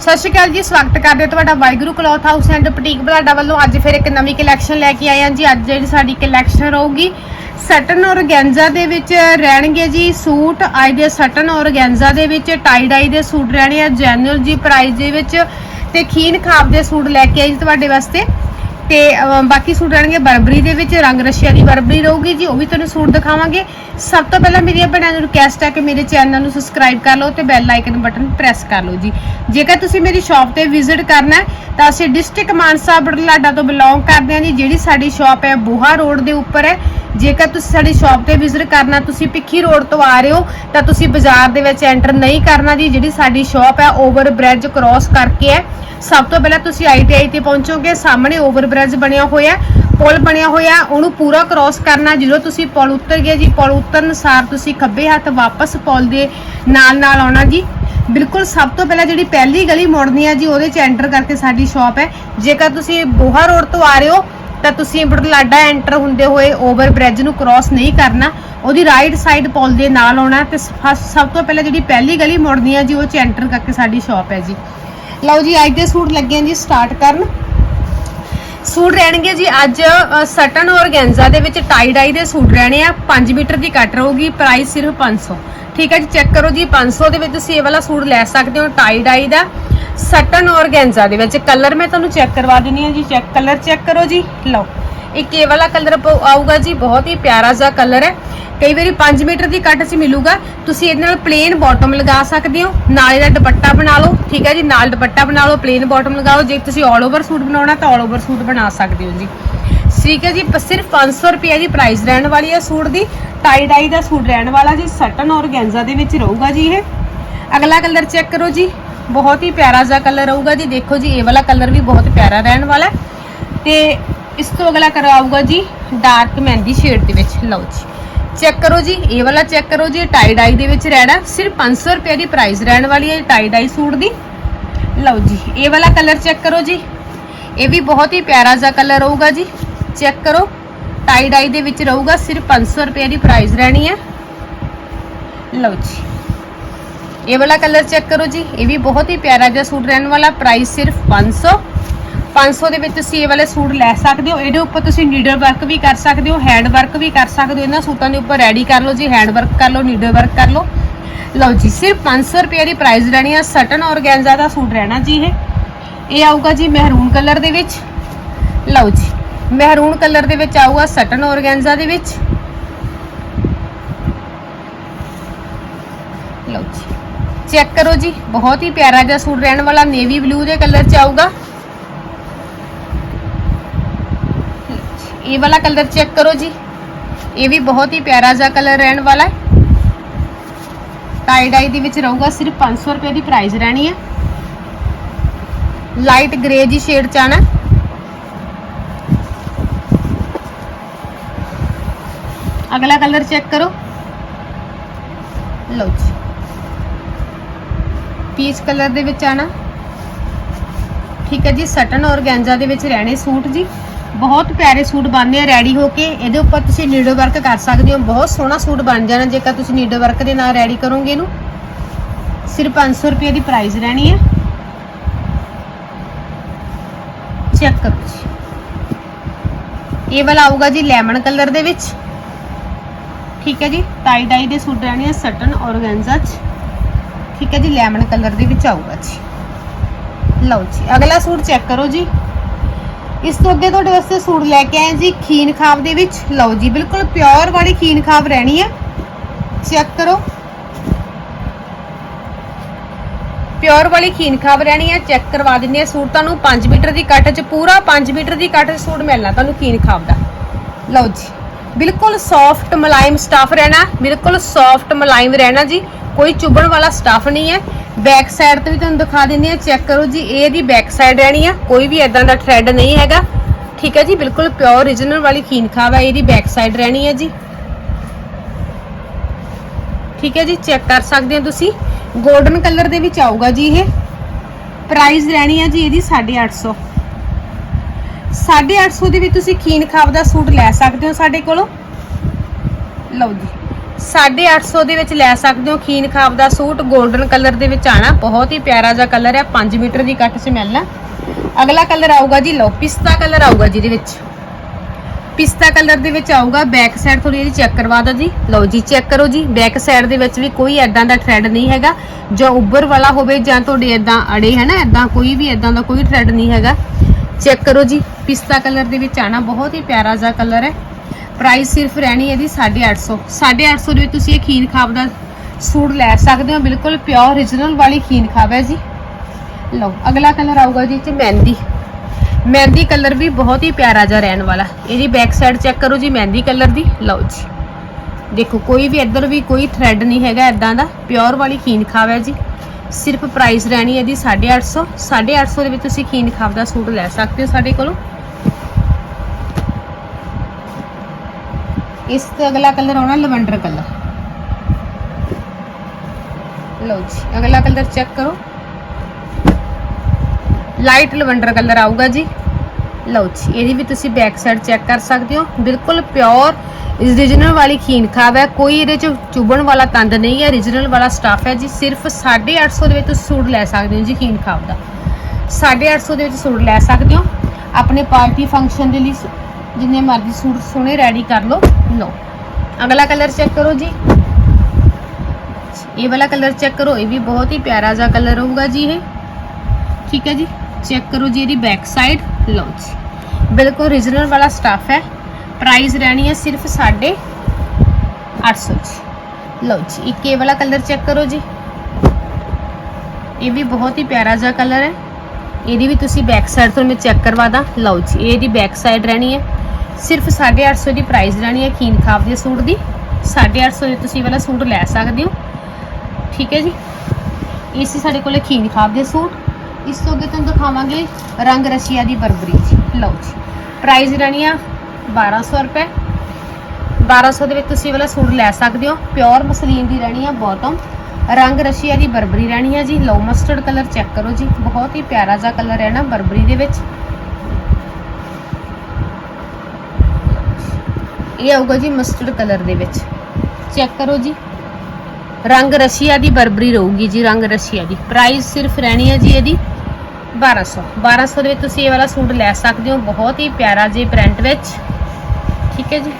ਸਤਿ ਸ਼੍ਰੀ ਅਕਾਲ ਜੀ, ਸਵਾਗਤ ਕਰਦੇ ਹਾਂ ਤੁਹਾਡਾ Waheguru cloth house and boutique Balada ਵੱਲੋਂ ਅੱਜ ਫਿਰ ਇੱਕ ਨਵੀਂ ਕਲੈਕਸ਼ਨ ਲੈ ਕੇ ਆਏ ਹਾਂ ਜੀ। ਅੱਜ ਜਿਹੜੀ ਸਾਡੀ ਕਲੈਕਸ਼ਨ ਰਹੂਗੀ ਸਟਨ ਔਰਗੈਂਜ਼ਾ ਦੇ ਵਿੱਚ ਰਹਿਣਗੇ ਜੀ ਸੂਟ। ਅੱਜ ਦੇ ਸਟਨ ਔਰਗੈਂਜ਼ਾ ਦੇ ਵਿੱਚ ਟਾਈ ਡਾਈ ਦੇ ਸੂਟ ਰਹਿਣੇ ਆ। ਜੈਨੂਅਲ ਜੀ ਪ੍ਰਾਈਸ ਦੇ ਵਿੱਚ ਤੇ ਖੀਨ ਖਾਬ ਦੇ ਸੂਟ ਲੈ ਕੇ ਆਈ ਜੀ ਤੁਹਾਡੇ ਵਾਸਤੇ। ਤੇ ਬਾਕੀ ਸੂਟ ਰਹਿਣਗੇ ਬਰਬਰੀ ਦੇ ਵਿੱਚ, ਰੰਗ ਰਸ਼ੀਆ ਦੀ ਬਰਬਰੀ ਰਹੂਗੀ ਜੀ, ਉਹ ਵੀ ਤੁਹਾਨੂੰ ਸੂਟ ਦਿਖਾਵਾਂਗੇ। ਸਭ ਤੋਂ ਪਹਿਲਾਂ ਮੇਰੀ ਭੈਣਾਂ ਨੂੰ ਰਿਕਵੈਸਟ ਹੈ ਕਿ ਮੇਰੇ ਚੈਨਲ ਨੂੰ ਸਬਸਕ੍ਰਾਈਬ ਕਰ ਲਓ ਤੇ ਬੈਲ ਆਈਕਨ ਬਟਨ ਪ੍ਰੈਸ ਕਰ ਲਓ ਜੀ। ਜੇਕਰ ਤੁਸੀਂ ਮੇਰੀ ਸ਼ਾਪ ਤੇ ਵਿਜ਼ਿਟ ਕਰਨਾ ਤਾਂ ਅਸੀਂ ਡਿਸਟ੍ਰਿਕਟ ਮਾਨਸਾ ਬਰਲਾਡਾ ਤੋਂ ਬਿਲੋਂਗ ਕਰਦੇ ਹਾਂ ਜੀ, ਜਿਹੜੀ ਸਾਡੀ ਸ਼ਾਪ ਹੈ, ਬੋਹਾ ਰੋਡ ਦੇ ਉੱਪਰ ਹੈ। ਜੇਕਰ ਤੁਸੀਂ ਸਾਡੀ ਸ਼ਾਪ ਤੇ ਵਿਜ਼ਿਟ ਕਰਨਾ ਤੁਸੀਂ ਭਿੱਖੀ ਰੋਡ ਤੋਂ ਆ ਰਹੇ ਹੋ, ਤਾਂ ਤੁਸੀਂ ਬਾਜ਼ਾਰ ਦੇ ਵਿੱਚ ਐਂਟਰ ਨਹੀਂ ਕਰਨਾ ਜੀ, ਜਿਹੜੀ ਸਾਡੀ ਸ਼ਾਪ ਹੈ ਓਵਰ ਬ੍ਰਿਜ ਕ੍ਰਾਸ ਕਰਕੇ ਹੈ। ਸਭ ਤੋਂ ਪਹਿਲਾਂ ਤੁਸੀਂ ਆਈਟੀਆਈ ਤੇ ਪਹੁੰਚੋਗੇ, ਸਾਹਮਣੇ ਓਵਰ ਬ੍ਰਿਜ ਬਣਿਆ ਹੋਇਆ ਪੁਲ ਬਣਿਆ ਹੋਇਆ ਉਹਨੂੰ ਪੂਰਾ ਕ੍ਰਾਸ ਕਰਨਾ, ਜਦੋਂ ਤੁਸੀਂ ਪੁਲ ਉਤਰ ਗਏ ਜੀ, ਪੁਲ ਉਤਰਨ ਸਾਰ ਤੁਸੀਂ ਖੱਬੇ ਹੱਥ ਵਾਪਸ ਪੁਲ ਦੇ ਨਾਲ ਨਾਲ ਆਉਣਾ ਜੀ। ਬਿਲਕੁਲ ਸਭ ਤੋਂ ਪਹਿਲਾਂ ਜਿਹੜੀ ਪਹਿਲੀ ਗਲੀ ਮੁੜਨੀ ਹੈ ਜੀ, ਉਹਦੇ ਚ ਐਂਟਰ ਕਰਕੇ ਸਾਡੀ ਸ਼ਾਪ ਹੈ। ਜੇਕਰ ਤੁਸੀਂ ਬੋਹਾ ਰੋਡ ਤੋਂ ਆ ਰਹੇ ਹੋ, ਤਾਂ ਤੁਸੀਂ ਬੜਲਾਡਾ ਐਂਟਰ ਹੁੰਦੇ ਹੋਏ ਓਵਰ ਬ੍ਰਿਜ ਨੂੰ ਕ੍ਰਾਸ ਨਹੀਂ ਕਰਨਾ। ਉਹਦੀ ਰਾਈਟ ਸਾਈਡ ਪੁਲ ਦੇ ਨਾਲ ਆਉਣਾ ਤੇ ਸਭ ਤੋਂ ਪਹਿਲਾਂ ਜਿਹੜੀ ਪਹਿਲੀ ਗਲੀ ਮੁੜਨੀ ਹੈ ਜੀ, ਉਹ ਚ ਐਂਟਰ ਕਰਕੇ ਸਾਡੀ ਸ਼ਾਪ ਹੈ ਜੀ। ਲਓ ਜੀ, ਅੱਜ ਦੇ ਸੂਟ ਲੱਗੇ ਆ ਜੀ ਸਟਾਰਟ ਕਰਨ। ਸੂਟ ਰਹਿਣਗੇ ਜੀ ਅੱਜ ਅ, ਸਟਨ ਔਰਗੈਂਜ਼ਾ ਦੇ ਵਿੱਚ ਟਾਈ ਡਾਈ ਦੇ ਸੂਟ ਰਹਿਣੇ ਆ। 5 ਮੀਟਰ ਦੀ ਕੱਟ ਰਹੂਗੀ ਪ੍ਰਾਈਸ ਸਿਰਫ 500 ਠੀਕ ਹੈ ਜੀ ਚੈੱਕ ਕਰੋ ਜੀ 500 ਦੇ ਵਿੱਚ ਤੁਸੀਂ ਇਹ ਵਾਲਾ ਸੂਟ ਲੈ ਸਕਦੇ ਹੋ ਟਾਈ ਡਾਈ ਦਾ। ਸਟਨ ਔਰਗੈਂਜ਼ਾ ਦੇ ਵਿੱਚ ਕਲਰ ਮੈਂ ਤੁਹਾਨੂੰ ਚੈੱਕ ਕਰਵਾ ਦਿੰਨੀ ਆ ਜੀ ਚੈੱਕ ਕਲਰ ਚੈੱਕ ਕਰੋ ਜੀ। ਲਓ। ਇੱਕ ਇਹ ਵਾਲਾ ਕਲਰ ਆਊਗਾ ਜੀ, ਬਹੁਤ ਹੀ ਪਿਆਰਾ ਜਿਹਾ ਕਲਰ ਹੈ। ਕਈ ਵਾਰੀ 5 ਮੀਟਰ ਦੀ ਕੱਟ 'ਚ ਮਿਲੂਗਾ। ਤੁਸੀਂ ਇਹਦੇ ਨਾਲ ਪਲੇਨ ਬਾਟਮ ਲਗਾ ਸਕਦੇ ਹੋ। ਨਾਲ ਇਹਦਾ ਦੁਪੱਟਾ ਬਣਾ ਲਓ। ਠੀਕ ਹੈ ਜੀ, ਨਾਲ ਦੁਪੱਟਾ ਬਣਾ ਲਓ ਪਲੇਨ ਬਾਟਮ ਲਗਾਓ ਜੇ ਤੁਸੀਂ ਆਲ ਓਵਰ ਸੂਟ ਬਣਾਉਣਾ ਤਾਂ ਆਲ ਓਵਰ ਸੂਟ ਬਣਾ ਸਕਦੇ ਹੋ ਜੀ। ਠੀਕ ਹੈ ਜੀ, ਪ- ਸਿਰਫ 500 ਰੁਪਏ ਦੀ ਪ੍ਰਾਈਸ ਰਹਿਣ ਵਾਲੀ ਹੈ ਸੂਟ ਦੀ। ਟਾਈ ਡਾਈ ਦਾ ਸੂਟ ਰਹਿਣ ਵਾਲਾ ਜੀ ਸਟਨ ਔਰ ਗੈਂਜਾ ਦੇ ਵਿੱਚ ਰਹੂਗਾ ਜੀ ਇਹ। ਅਗਲਾ ਕਲਰ ਚੈੱਕ ਕਰੋ ਜੀ। ਬਹੁਤ ਹੀ ਪਿਆਰਾ ਜਿਹਾ ਕਲਰ ਰਹੂਗਾ ਜੀ। ਦੇਖੋ ਜੀ, ਇਹ ਵਾਲਾ ਕਲਰ ਵੀ ਬਹੁਤ ਪਿਆਰਾ ਰਹਿਣ ਵਾਲਾ ਹੈ। ਤੇ ਇਸ ਤੋਂ ਅਗਲਾ ਕਲਰ ਆਊਗਾ ਜੀ ਡਾਰਕ ਮਹਿੰਦੀ ਸ਼ੇਡ ਦੇ ਵਿੱਚ। ਲਓ ਜੀ। ਚੈੱਕ ਕਰੋ ਜੀ, ਇਹ ਵਾਲਾ ਚੈੱਕ ਕਰੋ ਜੀ ਟਾਈ ਡਾਈ ਦੇ ਵਿੱਚ ਰਹਿਣਾ। ਸਿਰਫ 500 ਰੁਪਏ ਦੀ ਪ੍ਰਾਈਸ ਰਹਿਣ ਵਾਲੀ ਹੈ ਟਾਈ ਡਾਈ ਸੂਟ ਦੀ। ਲਓ ਜੀ, ਇਹ ਵਾਲਾ ਕਲਰ ਚੈੱਕ ਕਰੋ ਜੀ। ਇਹ ਵੀ ਬਹੁਤ ਹੀ ਪਿਆਰਾ ਜਿਹਾ ਕਲਰ ਰਹੂਗਾ ਜੀ। ਚੈੱਕ ਕਰੋ ਟਾਈ ਡਾਈ ਦੇ ਵਿੱਚ ਰਹੂਗਾ, ਸਿਰਫ 500 ਰੁਪਏ ਦੀ ਪ੍ਰਾਈਸ ਰਹਿਣੀ ਹੈ। ਲਓ ਜੀ। ਇਹ ਵਾਲਾ ਕਲਰ ਚੈੱਕ ਕਰੋ ਜੀ, ਇਹ ਵੀ ਬਹੁਤ ਹੀ ਪਿਆਰਾ ਜਿਹਾ ਸੂਟ ਰਹਿਣ ਵਾਲਾ। ਪ੍ਰਾਈਸ ਸਿਰਫ 500 500 ਦੇ ਵਿੱਚ ਤੁਸੀਂ ਇਹ ਵਾਲੇ ਸੂਟ ਲੈ ਸਕਦੇ ਹੋ। ਇਹਦੇ ਉੱਪਰ ਤੁਸੀਂ ਨੀਡਲ ਵਰਕ ਵੀ ਕਰ ਸਕਦੇ ਹੋ ਹੈਂਡ ਵਰਕ ਵੀ ਕਰ ਸਕਦੇ ਹੋ। ਇਹਨਾਂ ਸੂਟਾਂ ਦੇ ਉੱਪਰ ਰੈਡੀ ਕਰ ਲਓ ਜੀ ਹੈਂਡ ਵਰਕ ਕਰ ਲਓ ਨੀਡਲ ਵਰਕ ਕਰ ਲਓ। ਲਓ ਜੀ, ਸਿਰਫ 500 ਰੁਪਏ ਦੀ ਪ੍ਰਾਈਸ ਰਹਿਣੀ ਆ। ਸਟਨ ਔਰਗੈਂਜ਼ਾ ਦਾ ਸੂਟ ਰਹਿਣਾ ਜੀ ਇਹ। ਇਹ ਆਊਗਾ ਜੀ ਮਹਿਰੂਨ ਕਲਰ ਦੇ ਵਿੱਚ। ਲਓ ਜੀ ਮਹਿਰੂਨ ਕਲਰ ਦੇ ਵਿੱਚ ਆਊਗਾ ਸਟਨ ਔਰਗੈਂਜ਼ਾ ਦੇ ਵਿੱਚ। ਲਓ ਜੀ ਚੈੱਕ ਕਰੋ ਜੀ, ਬਹੁਤ ਹੀ ਪਿਆਰਾ ਜਿਹਾ ਸੂਟ ਰਹਿਣ ਵਾਲਾ। ਨੇਵੀ ਬਲੂ ਦੇ ਕਲਰ ਚ ਆਊਗਾ। ਇਹ ਵਾਲਾ ਕਲਰ ਚੈੱਕ ਕਰੋ ਜੀ। ਇਹ ਵੀ ਬਹੁਤ ਹੀ ਪਿਆਰਾ ਜਿਹਾ ਕਲਰ ਰਹਿਣ ਵਾਲਾ ਹੈ। ਟਾਈ ਡਾਈ ਦੇ ਵਿੱਚ ਰਹੂਗਾ ਸਿਰਫ 500 ਰੁਪਏ ਦੀ ਪ੍ਰਾਈਸ ਰਹਿਣੀ ਹੈ। ਲਾਈਟ ਗ੍ਰੇ ਜੀ ਸ਼ੇਡ ਚ ਆਣਾ ਅਗਲਾ ਕਲਰ ਚੈੱਕ ਕਰੋ। ਲਓ ਜੀ। ਪੀਚ ਕਲਰ ਦੇ ਵਿੱਚ ਆਣਾ ਠੀਕ ਹੈ ਜੀ ਸਟਨ ਔਰਗੈਂਜ਼ਾ ਦੇ ਵਿੱਚ ਰਹਿਣੇ ਸੂਟ ਜੀ। ਬਹੁਤ ਪਿਆਰੇ ਸੂਟ ਬਣਦੇ ਆ ਰੈਡੀ ਹੋ ਕੇ ਇਹਦੇ ਉੱਪਰ ਤੁਸੀਂ ਨੀਡੋ ਵਰਕ ਕਰ ਸਕਦੇ ਹੋ। ਬਹੁਤ ਸੋਹਣਾ ਸੂਟ ਬਣ ਜਾਣਾ ਜੇਕਰ ਤੁਸੀਂ ਨੀਡੋ ਵਰਕ ਦੇ ਨਾਲ ਰੈਡੀ ਕਰੋਗੇ ਇਹਨੂੰ। ਸਿਰਫ 500 ਰੁਪਏ ਦੀ ਪ੍ਰਾਈਸ ਰਹਿਣੀ ਹੈ ਚੈੱਕ ਕਰੋ ਜੀ। ਇਹ ਵਾਲਾ ਆਊਗਾ ਜੀ ਲੈਮਨ ਕਲਰ ਦੇ ਵਿੱਚ। ਠੀਕ ਹੈ ਜੀ ਟਾਈ ਡਾਈ ਦੇ ਸੂਟ ਰਹਿਣੇ ਆ ਸਟਨ ਔਰਗੈਂਜ਼ਾ ਚ। ਠੀਕ ਹੈ ਜੀ ਲੈਮਨ ਕਲਰ ਦੇ ਵਿੱਚ ਆਊਗਾ ਜੀ। ਲਓ ਜੀ, ਅਗਲਾ ਸੂਟ ਚੈੱਕ ਕਰੋ ਜੀ। ਇਸ ਤੋਂ ਅੱਗੇ ਤੁਹਾਡੇ ਵਾਸਤੇ ਸੂਟ ਲੈ ਕੇ ਆਏ ਜੀ ਖੀਨ ਖਾਬ ਦੇ ਵਿੱਚ। ਲਓ ਜੀ, ਬਿਲਕੁਲ ਪਿਓਰ ਵਾਲੀ ਖੀਨ ਖਾਬ ਰਹਿਣੀ ਹੈ ਚੈੱਕ ਕਰੋ। ਪਿਓਰ ਵਾਲੀ ਖੀਨ ਖਾਬ ਰਹਿਣੀ ਹੈ ਚੈੱਕ ਕਰਵਾ ਦਿੰਦੇ ਆ ਸੂਟ ਤੁਹਾਨੂੰ। 5 ਮੀਟਰ ਦੀ ਕੱਟ 'ਚ, ਪੂਰਾ 5 ਮੀਟਰ ਦੀ ਕੱਟ 'ਚ ਸੂਟ ਮਿਲਣਾ ਤੁਹਾਨੂੰ ਖੀਨ ਖਾਬ ਦਾ। ਲਓ ਜੀ, ਬਿਲਕੁਲ ਸੌਫਟ ਮਲਾਇਮ ਸਟਫ ਰਹਿਣਾ, ਬਿਲਕੁਲ ਸੌਫਟ ਮਲਾਇਮ ਰਹਿਣਾ ਜੀ। ਕੋਈ ਚੁਭਣ ਵਾਲਾ ਸਟਫ ਨਹੀਂ ਹੈ। ਬੈਕ ਸਾਈਡ ਤੋਂ ਵੀ ਤੁਹਾਨੂੰ ਦਿਖਾ ਦਿੰਦੇ ਆ ਚੈੱਕ ਕਰੋ ਜੀ, ਇਹ ਇਹਦੀ ਬੈਕ ਸਾਈਡ ਰਹਿਣੀ ਆ, ਕੋਈ ਵੀ ਇਦਾਂ ਦਾ ਥ੍ਰੈਡ ਨਹੀਂ ਹੈਗਾ। ਠੀਕ ਹੈ ਜੀ, ਬਿਲਕੁਲ ਪਿਓਰ origignal ਵਾਲੀ ਖੀਨ ਖਾਬ ਹੈ ਇਹਦੀ ਬੈਕ ਸਾਈਡ ਰਹਿਣੀ ਹੈ ਜੀ। ਠੀਕ ਹੈ ਜੀ, ਚੈੱਕ ਕਰ ਸਕਦੇ ਹੋ ਤੁਸੀਂ। 골ਡਨ ਕਲਰ ਦੇ ਵਿੱਚ ਆਊਗਾ ਜੀ ਇਹ। ਪ੍ਰਾਈਸ ਰਹਿਣੀ ਹੈ ਜੀ ਇਹਦੀ 850 850 ਦੇ ਵਿੱਚ ਤੁਸੀਂ ਖੀਨ ਖਾਬ ਦਾ ਸੂਟ ਲੈ ਸਕਦੇ ਹੋ ਸਾਡੇ ਕੋਲੋਂ। ਲਓ ਜੀ। 850 ਦੇ ਵਿੱਚ ਲੈ ਸਕਦੇ ਹੋ। ਖੀਨ ਖਾਬ ਦਾ ਸੂਟ 골ਡਨ ਕਲਰ ਦੇ ਵਿੱਚ ਆਣਾ। ਬਹੁਤ ਹੀ ਪਿਆਰਾ ਜਿਹਾ ਕਲਰ ਹੈ। 5 ਮੀਟਰ ਦੀ ਕੱਟ 'ਚ ਮਿਲਣਾ। ਅਗਲਾ ਕਲਰ ਆਊਗਾ ਜੀ ਲਓ, ਪਿਸਤਾ ਕਲਰ ਆਊਗਾ ਜਿਹਦੇ ਵਿੱਚ। ਪਿਸਤਾ ਕਲਰ ਦੇ ਵਿੱਚ ਆਊਗਾ ਬੈਕ ਸਾਈਡ ਥੋੜੀ ਜਿਹੀ ਚੈੱਕ ਕਰਵਾ ਦਿਓ ਜੀ। ਲਓ ਜੀ, ਚੈੱਕ ਕਰੋ ਜੀ। ਬੈਕ ਸਾਈਡ ਦੇ ਵਿੱਚ ਵੀ ਕੋਈ ਐਦਾਂ ਦਾ ਥ੍ਰੈਡ ਨਹੀਂ ਹੈਗਾ। ਜਾਂ ਉੱਭਰ ਵਾਲਾ ਹੋਵੇ ਜਾਂ ਤੁਹਾਡੇ ਐਦਾਂ ਅੜੇ ਹੈ ਨਾ ਐਦਾਂ ਕੋਈ ਵੀ ਐਦਾਂ ਦਾ ਕੋਈ ਥ੍ਰੈਡ ਨਹੀਂ ਹੈਗਾ। ਚੈੱਕ ਕਰੋ ਜੀ, ਪਿਸਤਾ ਕਲਰ ਦੇ ਵਿੱਚ ਆਣਾ। ਬਹੁਤ ਹੀ ਪਿਆਰਾ ਜਿਹਾ ਕਲਰ ਹੈ। ਪ੍ਰਾਈਸ ਸਿਰਫ ਰਹਿਣੀ ਹੈ ਜੀ 850 850 ਦੇ ਵਿੱਚ ਤੁਸੀਂ ਇਹ ਖੀਨ ਖਾਬ ਦਾ ਸੂਟ ਲੈ ਸਕਦੇ ਹੋ। ਬਿਲਕੁਲ ਪਿਓਰ origignal ਵਾਲੀ ਖੀਨ ਖਾਬ ਹੈ ਜੀ। ਲਓ, ਅਗਲਾ ਕਲਰ ਆਊਗਾ ਜੀ ਤੇ ਮਹਿੰਦੀ। ਮਹਿੰਦੀ ਕਲਰ ਵੀ ਬਹੁਤ ਹੀ ਪਿਆਰਾ ਜਿਹਾ ਰਹਿਣ ਵਾਲਾ। ਇਹਦੀ ਬੈਕ ਸਾਈਡ ਚੈੱਕ ਕਰੋ ਜੀ ਮਹਿੰਦੀ ਕਲਰ ਦੀ। ਲਓ ਜੀ। ਦੇਖੋ, ਕੋਈ ਵੀ ਇੱਧਰ ਵੀ ਕੋਈ ਥ੍ਰੈਡ ਨਹੀਂ ਹੈਗਾ ਐਦਾਂ ਦਾ। ਪਿਓਰ ਵਾਲੀ ਖੀਨ ਖਾਬ ਹੈ ਜੀ। ਸਿਰਫ ਪ੍ਰਾਈਸ ਰਹਿਣੀ ਹੈ ਜੀ 850 850 ਦੇ ਵਿੱਚ ਤੁਸੀਂ ਖੀਨ ਖਾਬ ਦਾ ਸੂਟ ਲੈ ਸਕਦੇ ਹੋ ਸਾਡੇ ਕੋਲੋਂ। ਇਸ ਤੋਂ ਅਗਲਾ ਕਲਰ ਆਉਣਾ ਲਵੰਡਰ ਕਲਰ। ਲਓ ਜੀ, ਅਗਲਾ ਕਲਰ ਚੈੱਕ ਕਰੋ। ਲਾਈਟ ਲਵੰਡਰ ਕਲਰ ਆਊਗਾ ਜੀ। ਲਓ ਜੀ, ਇਹਦੀ ਵੀ ਤੁਸੀਂ ਬੈਕ ਸਾਈਡ ਚੈੱਕ ਕਰ ਸਕਦੇ ਹੋ। ਬਿਲਕੁਲ ਪਿਓਰ ਰੀਜਨਲ ਵਾਲੀ ਖੀਨ ਖਾਬ ਹੈ। ਕੋਈ ਇਹਦੇ ਚ ਚੁਬਣ ਵਾਲਾ ਤੰਦ ਨਹੀਂ ਹੈ। ਰੀਜਨਲ ਵਾਲਾ ਸਟਾਫ ਹੈ ਜੀ। ਸਿਰਫ 850 ਦੇ ਵਿੱਚ ਤੁਸੀਂ ਸੂਟ ਲੈ ਸਕਦੇ ਹੋ ਜੀ ਖੀਨ ਖਾਬ ਦਾ। 850 ਦੇ ਵਿੱਚ ਸੂਟ ਲੈ ਸਕਦੇ ਹੋ। ਆਪਣੇ ਪਾਰਟੀ ਫੰਕਸ਼ਨ ਦੇ ਲਈ ਸ- ਜਿੰਨੇ ਮਰਜ਼ੀ ਸੂਟ ਸੋਹਣੇ ਰੈਡੀ ਕਰ ਲਓ ਲਓ ਅਗਲਾ ਕਲਰ ਚੈੱਕ ਕਰੋ ਜੀ ਇਹ ਵਾਲਾ ਕਲਰ ਚੈੱਕ ਕਰੋ ਇਹ ਵੀ ਬਹੁਤ ਹੀ ਪਿਆਰਾ ਜਿਹਾ ਕਲਰ ਹੋਊਗਾ ਜੀ ਇਹ ਠੀਕ ਹੈ ਜੀ ਚੈੱਕ ਕਰੋ ਜੀ ਇਹਦੀ ਬੈਕ ਸਾਈਡ ਲਓ ਜੀ ਬਿਲਕੁਲ origignal ਵਾਲਾ ਸਟਾਫ ਹੈ ਪ੍ਰਾਈਸ ਰਹਿਣੀ ਹੈ ਸਿਰਫ 850 ਜੀ ਲਓ ਜੀ ਇੱਕ ਇਹ ਵਾਲਾ ਕਲਰ ਚੈੱਕ ਕਰੋ ਜੀ ਇਹ ਵੀ ਬਹੁਤ ਹੀ ਪਿਆਰਾ ਜਿਹਾ ਕਲਰ ਹੈ ਇਹਦੀ ਵੀ ਤੁਸੀਂ ਬੈਕ ਸਾਈਡ ਤੋਂ ਮੈਂ ਚੈੱਕ ਕਰਵਾ ਦਾਂ ਲਓ ਜੀ ਇਹ ਇਹਦੀ ਬੈਕ ਸਾਈਡ ਰਹਿਣੀ ਹੈ ਸਿਰਫ 850 ਦੀ ਪ੍ਰਾਈਸ ਰਹਿਣੀ ਹੈ ਖੀਨ ਖਾਬ ਦੇ ਸੂਟ ਦੀ। 850 ਦੇ ਤੁਸੀਂ ਵਾਲਾ ਸੂਟ ਲੈ ਸਕਦੇ ਹੋ। ਠੀਕ ਹੈ ਜੀ? ਇਹ ਸੀ ਸਾਡੇ ਕੋਲੇ ਖੀਨ ਖਾਬ ਦੇ ਸੂਟ। ਇਸ ਤੋਂ ਅੱਗੇ ਤੁਹਾਨੂੰ ਦਿਖਾਵਾਂਗੇ ਰੰਗ ਰਸ਼ੀਆ ਦੀ ਬਰਬਰੀ ਜੀ। ਲਓ ਜੀ। ਪ੍ਰਾਈਸ ਰਹਿਣੀ ਆ 1200 ਰੁਪਏ। 1200 ਦੇ ਵਿੱਚ ਤੁਸੀਂ ਵਾਲਾ ਸੂਟ ਲੈ ਸਕਦੇ ਹੋ। ਪਿਓਰ ਮਸਲੀਨ ਦੀ ਰਹਿਣੀ ਆ ਬਾਟਮ ਰੰਗ ਰਸ਼ੀਆ ਦੀ ਬਰਬਰੀ ਰਹਿਣੀ ਆ ਜੀ। ਲਓ ਮਸਟਰਡ ਕਲਰ ਚੈੱਕ ਕਰੋ ਜੀ। ਬਹੁਤ ਹੀ ਪਿਆਰਾ ਜਿਹਾ ਕਲਰ ਹੈ ਨਾ ਬਰਬਰੀ ਦੇ ਵਿੱਚ। ਇਹ ਆਊਗਾ ਜੀ ਮਸਟਰਡ ਕਲਰ ਦੇ ਵਿੱਚ। ਚੈੱਕ ਕਰੋ ਜੀ। ਰੰਗ ਰਸ਼ੀਆ ਦੀ ਬਰਬਰੀ ਰਹੂਗੀ ਜੀ, ਰੰਗ ਰਸ਼ੀਆ ਦੀ। ਪ੍ਰਾਈਸ ਸਿਰਫ ਰਹਿਣੀ ਹੈ ਜੀ ਇਹਦੀ 1200 1200 ਦੇ ਵਿੱਚ ਤੁਸੀਂ ਇਹ ਵਾਲਾ ਸੂਟ ਲੈ ਸਕਦੇ ਹੋ, ਬਹੁਤ ਹੀ ਪਿਆਰਾ ਜੇ ਪ੍ਰਿੰਟ ਵਿੱਚ। ਠੀਕ ਹੈ ਜੀ।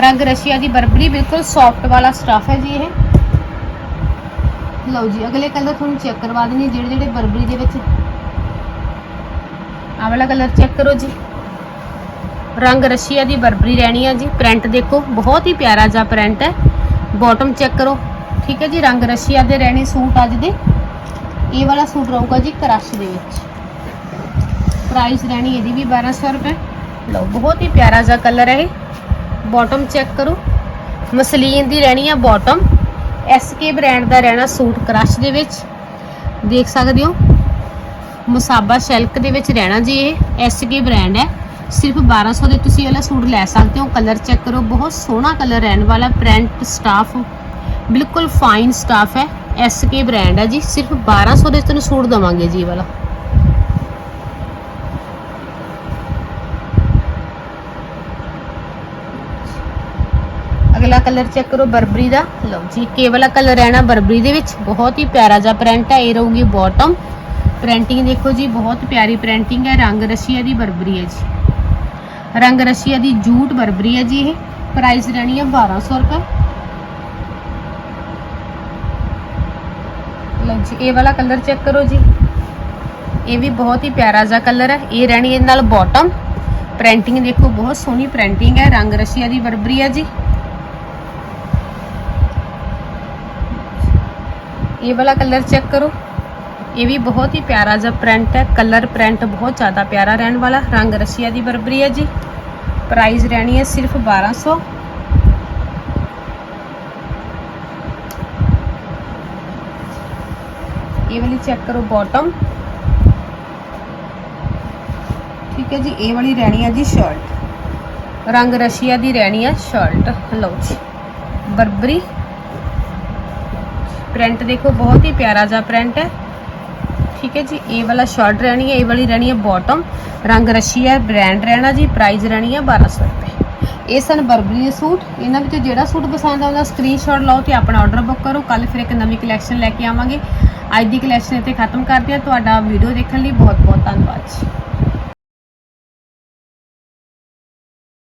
ਰੰਗ ਰਸ਼ੀਆ ਦੀ ਬਰਬਰੀ ਬਿਲਕੁਲ ਸੌਫਟ ਵਾਲਾ ਸਟਫ ਹੈ ਜੀ ਇਹ। ਲਓ ਜੀ, ਅਗਲੇ ਕਲਰ ਤੁਹਾਨੂੰ ਚੈੱਕ ਕਰਵਾ ਦਿੰਦੀ ਜਿਹੜੇ ਜਿਹੜੇ ਬਰਬਰੀ ਦੇ ਵਿੱਚ। ਆਹ ਵਾਲਾ ਕਲਰ ਚੈੱਕ ਕਰੋ ਜੀ। ਰੰਗ ਰਸ਼ੀਆ ਦੀ ਬਰਬਰੀ ਰਹਿਣੀ ਆ ਜੀ। ਪ੍ਰਿੰਟ ਦੇਖੋ, ਬਹੁਤ ਹੀ ਪਿਆਰਾ ਜਿਹਾ ਪ੍ਰਿੰਟ ਹੈ। ਬਾਟਮ ਚੈੱਕ ਕਰੋ। ਠੀਕ ਹੈ ਜੀ, ਰੰਗ ਰਸ਼ੀਆ ਦੇ ਰਹਿਣੇ ਸੂਟ ਅੱਜ ਦੇ। ਇਹ ਵਾਲਾ ਸੂਟ ਰਹੂਗਾ ਜੀ ਕ੍ਰਸ਼ ਦੇ ਵਿੱਚ। ਪ੍ਰਾਈਸ ਰਹਿਣੀ ਇਹਦੀ ਵੀ 1200 ਰੁਪਏ। ਲਓ, ਬਹੁਤ ਹੀ ਪਿਆਰਾ ਜਿਹਾ ਕਲਰ ਹੈ ਇਹ। ਬਾਟਮ ਚੈੱਕ ਕਰੋ। ਮਸਲੀਨ ਦੀ ਰਹਿਣੀ ਹੈ ਬਾਟਮ ਐਸਕੇ ਬ੍ਰਾਂਡ ਦਾ ਰਹਿਣਾ ਸੂਟ ਕ੍ਰਸ਼ ਦੇ ਵਿੱਚ। ਦੇਖ ਸਕਦੇ ਹੋ। ਮੁਸਾਬਾ ਸ਼ੈਲਕ ਦੇ ਵਿੱਚ ਰਹਿਣਾ ਜੀ ਇਹ। ਐਸਕੇ ਬ੍ਰਾਂਡ ਹੈ। ਸਿਰਫ 1200 ਦੇ ਤੁਸੀਂ ਇਹ ਵਾਲਾ ਸੂਟ ਲੈ ਸਕਦੇ ਹੋ। ਕਲਰ ਚੈੱਕ ਕਰੋ। ਬਹੁਤ ਸੋਹਣਾ ਕਲਰ ਰਹਿਣ ਵਾਲਾ। ਪ੍ਰਿੰਟ ਸਟਾਫ ਬਿਲਕੁਲ ਫਾਈਨ ਸਟਾਫ ਹੈ। ਐਸਕੇ ਬ੍ਰਾਂਡ ਹੈ ਜੀ। ਸਿਰਫ 1200 ਦੇ ਤੁਹਾਨੂੰ ਸੂਟ ਦਵਾਂਗੇ ਜੀ ਇਹ ਵਾਲਾ। ਅਗਲਾ ਕਲਰ ਚੈੱਕ ਕਰੋ ਬਰਬਰੀ ਦਾ। ਲਓ ਜੀ ਕੇ ਕਲਰ ਰਹਿਣਾ ਬਰਬਰੀ ਦੇ ਵਿੱਚ। ਬਹੁਤ ਹੀ ਪਿਆਰਾ ਜਿਹਾ ਪ੍ਰਿੰਟ ਹੈ। ਇਹ ਰਹੂਗੀ ਬਾਟਮ ਪ੍ਰਿੰਟਿੰਗ ਦੇਖੋ ਜੀ, ਬਹੁਤ ਪਿਆਰੀ ਪ੍ਰਿੰਟਿੰਗ ਹੈ। ਰੰਗ ਰਸ਼ੀਆ ਦੀ ਬਰਬਰੀ ਹੈ ਜੀ। ਰੰਗ ਰਸ਼ੀਆ ਦੀ ਜੂਟ ਬਰਬਰੀ ਹੈ ਜੀ ਇਹ। ਪ੍ਰਾਈਸ ਰਹਿਣੀ ਹੈ 1200 ਰੁਪਏ। ਲਓ ਜੀ, ਇਹ ਵਾਲਾ ਕਲਰ ਚੈੱਕ ਕਰੋ ਜੀ। ਇਹ ਵੀ ਬਹੁਤ ਹੀ ਪਿਆਰਾ ਜਿਹਾ ਕਲਰ ਹੈ। ਇਹ ਰਹਿਣੀ ਇਹਦੇ ਨਾਲ ਬਾਟਮ ਪ੍ਰਿੰਟਿੰਗ ਦੇਖੋ, ਬਹੁਤ ਸੋਹਣੀ ਪ੍ਰਿੰਟਿੰਗ ਹੈ। ਰੰਗ ਰਸ਼ੀਆ ਦੀ ਬਰਬਰੀ ਹੈ ਜੀ। ਇਹ ਵਾਲਾ ਕਲਰ ਚੈੱਕ ਕਰੋ। ਇਹ ਵੀ ਬਹੁਤ ਹੀ ਪਿਆਰਾ ਜਿਹਾ ਪ੍ਰਿੰਟ ਹੈ ਕਲਰ ਪ੍ਰਿੰਟ ਬਹੁਤ ਜ਼ਿਆਦਾ ਪਿਆਰਾ ਰਹਿਣ ਵਾਲਾ, ਰੰਗ ਰਸ਼ੀਆ ਦੀ ਬਰਬਰੀ ਹੈ ਜੀ। ਪ੍ਰਾਈਸ ਰਹਿਣੀ ਹੈ ਸਿਰਫ 1200 ਇਹ ਵਾਲੀ ਚੈੱਕ ਕਰੋ ਬਾਟਮ ਠੀਕ ਹੈ ਜੀ, ਇਹ ਵਾਲੀ ਰਹਿਣੀ ਹੈ ਜੀ ਸ਼ਰਟ ਰੰਗ ਰਸ਼ੀਆ ਦੀ ਰਹਿਣੀ ਹੈ ਸ਼ਰਟ ਲਓ ਜੀ, ਬਰਬਰੀ। ਪ੍ਰਿੰਟ ਦੇਖੋ, ਬਹੁਤ ਹੀ ਪਿਆਰਾ ਜਿਹਾ ਪ੍ਰਿੰਟ ਹੈ। ਠੀਕ ਹੈ ਜੀ, ਇਹ ਵਾਲਾ ਸ਼ਰਟ ਰਹਿਣੀ ਹੈ, ਇਹ ਵਾਲੀ ਰਹਿਣੀ ਹੈ ਬਾਟਮ ਰੰਗ ਰਸ਼ੀਆ ਬ੍ਰਾਂਡ ਰਹਿਣਾ ਜੀ ਪ੍ਰਾਈਸ ਰਹਿਣੀ ਹੈ 1200 ਰੁਪਏ। ਇਹ ਸਨ ਬਰਬਰੀ ਦੇ ਸੂਟ। ਇਹਨਾਂ ਵਿੱਚੋਂ ਜਿਹੜਾ ਸੂਟ ਪਸੰਦ ਆਉਂਦਾ ਸਕਰੀਨਸ਼ਾਟ ਲਓ ਤੇ ਆਪਣਾ ਆਰਡਰ ਬੁੱਕ ਕਰੋ। ਕੱਲ ਫਿਰ ਇੱਕ ਨਵੀਂ ਕਲੈਕਸ਼ਨ ਲੈ ਕੇ ਆਵਾਂਗੇ। ਅੱਜ ਦੀ ਕਲੈਕਸ਼ਨ ਇੱਥੇ ਖਤਮ ਕਰਦੇ ਹਾਂ। ਤੁਹਾਡਾ ਵੀਡੀਓ ਦੇਖਣ ਲਈ ਬਹੁਤ ਬਹੁਤ ਧੰਨਵਾਦ ਜੀ।